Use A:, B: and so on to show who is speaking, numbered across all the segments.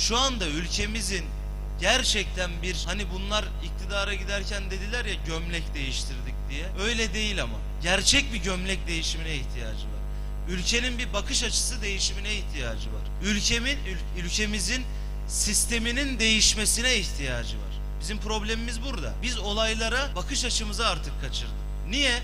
A: Şu anda ülkemizin gerçekten bir hani bunlar iktidara giderken dediler ya gömlek değiştirdik diye. Öyle değil ama. Gerçek bir gömlek değişimine ihtiyacı var. Ülkenin bir bakış açısı değişimine ihtiyacı var. Ülkemin ül- ülkemizin sisteminin değişmesine ihtiyacı var. Bizim problemimiz burada. Biz olaylara bakış açımızı artık kaçırdık. Niye?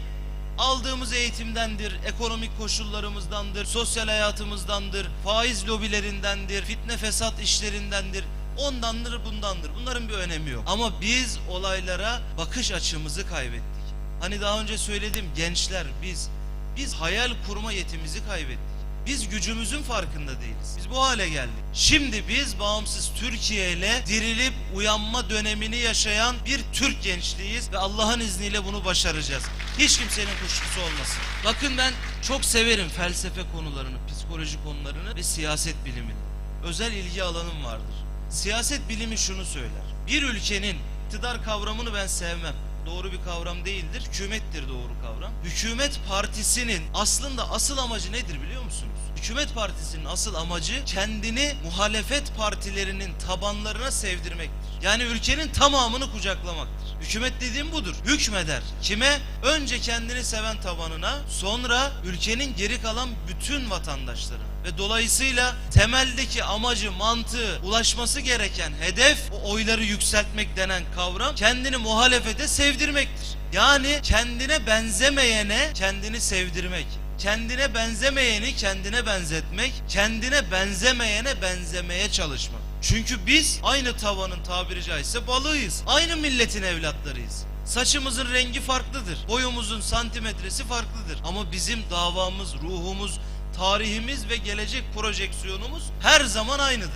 A: Aldığımız eğitimdendir, ekonomik koşullarımızdandır, sosyal hayatımızdandır, faiz lobilerindendir, fitne fesat işlerindendir. Ondandır bundandır. Bunların bir önemi yok. Ama biz olaylara bakış açımızı kaybettik. Hani daha önce söyledim gençler biz biz hayal kurma yetimizi kaybettik. Biz gücümüzün farkında değiliz. Biz bu hale geldik. Şimdi biz bağımsız Türkiye ile dirilip uyanma dönemini yaşayan bir Türk gençliğiyiz ve Allah'ın izniyle bunu başaracağız. Hiç kimsenin kuşkusu olmasın. Bakın ben çok severim felsefe konularını, psikoloji konularını ve siyaset bilimini. Özel ilgi alanım vardır. Siyaset bilimi şunu söyler. Bir ülkenin iktidar kavramını ben sevmem doğru bir kavram değildir. Hükümettir doğru kavram. Hükümet partisinin aslında asıl amacı nedir biliyor musunuz? Hükümet partisinin asıl amacı kendini muhalefet partilerinin tabanlarına sevdirmektir. Yani ülkenin tamamını kucaklamaktır. Hükümet dediğim budur. Hükmeder. Kime? Önce kendini seven tabanına, sonra ülkenin geri kalan bütün vatandaşlarına. Ve dolayısıyla temeldeki amacı, mantığı, ulaşması gereken hedef, o oyları yükseltmek denen kavram kendini muhalefete sevdirmektir. Yani kendine benzemeyene kendini sevdirmek. Kendine benzemeyeni kendine benzetmek, kendine benzemeyene benzemeye çalışmak. Çünkü biz aynı tavanın tabiri caizse balığıyız. Aynı milletin evlatlarıyız. Saçımızın rengi farklıdır. Boyumuzun santimetresi farklıdır. Ama bizim davamız, ruhumuz, tarihimiz ve gelecek projeksiyonumuz her zaman aynıdır.